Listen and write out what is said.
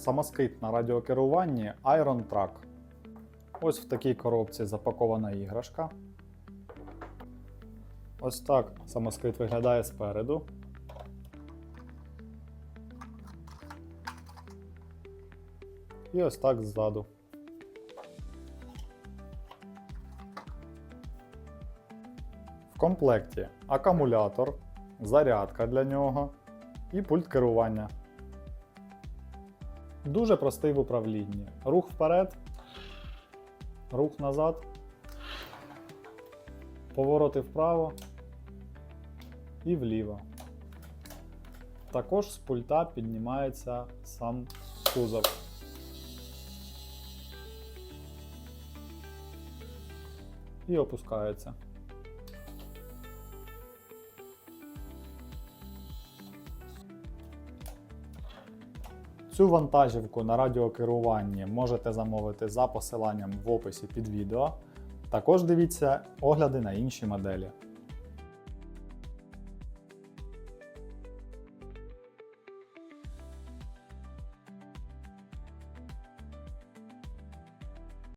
самоскид на радіокеруванні Iron Track. Ось в такій коробці запакована іграшка. Ось так самоскид виглядає спереду. І ось так ззаду. В комплекті акумулятор, зарядка для нього і пульт керування. Дуже простий в управлінні. Рух вперед, рух назад, повороти вправо і вліво. Також з пульта піднімається сам кузов. І опускається. Цю вантажівку на радіокеруванні можете замовити за посиланням в описі під відео. Також дивіться огляди на інші моделі.